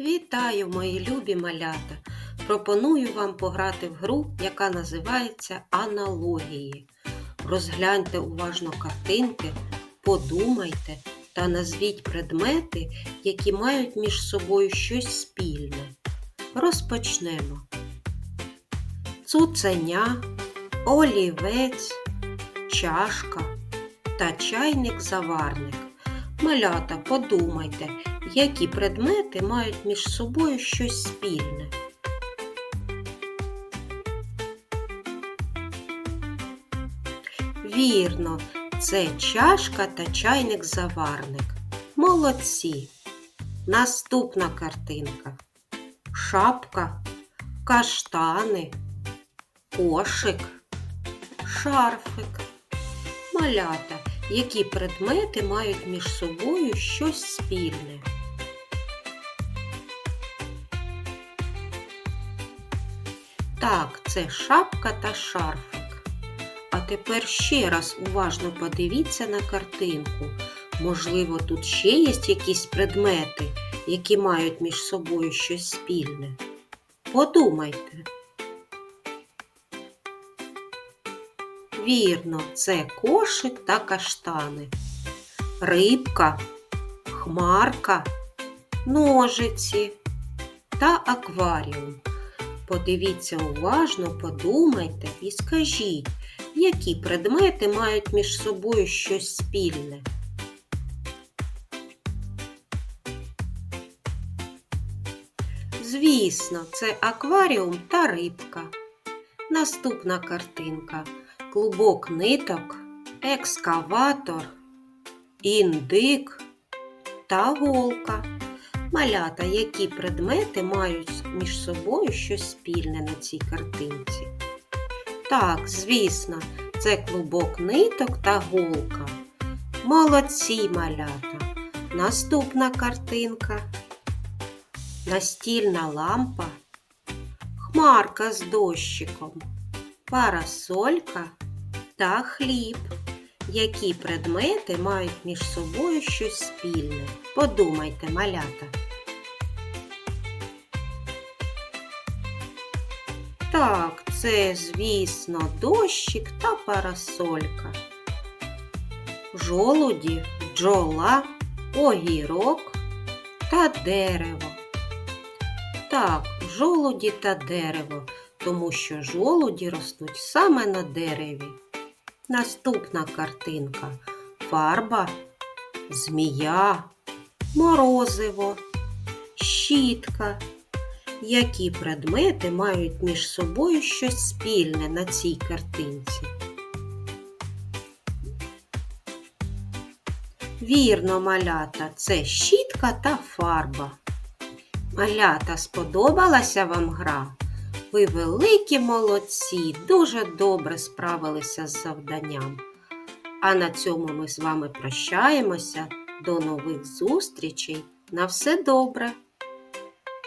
Вітаю, мої любі малята! Пропоную вам пограти в гру, яка називається Аналогії. Розгляньте уважно картинки, подумайте та назвіть предмети, які мають між собою щось спільне. Розпочнемо. Цуценя, олівець, чашка та чайник-заварник. Малята, подумайте, які предмети мають між собою щось спільне. Вірно, це чашка та чайник-заварник. Молодці. Наступна картинка. Шапка, каштани, кошик, шарфик. Малята, які предмети мають між собою щось спільне. Так, це шапка та шарфик. А тепер ще раз уважно подивіться на картинку. Можливо, тут ще є якісь предмети, які мають між собою щось спільне. Подумайте. Вірно, це кошик та каштани, рибка, хмарка, ножиці та акваріум. Подивіться уважно, подумайте і скажіть, які предмети мають між собою щось спільне. Звісно, це акваріум та рибка. Наступна картинка клубок ниток, екскаватор, індик та голка. Малята, які предмети мають між собою щось спільне на цій картинці. Так, звісно, це клубок ниток та голка. Молодці малята. Наступна картинка. Настільна лампа, хмарка з дощиком парасолька та хліб. Які предмети мають між собою щось спільне? Подумайте, малята. Так, це, звісно, дощик та парасолька. Жолуді, бджола, огірок та дерево. Так, жолуді та дерево тому що жолуді ростуть саме на дереві. Наступна картинка фарба, змія, морозиво, щітка. Які предмети мають між собою щось спільне на цій картинці? Вірно, малята, це щітка та фарба. Малята, сподобалася вам гра? Ви великі молодці, дуже добре справилися з завданням. А на цьому ми з вами прощаємося. До нових зустрічей. На все добре!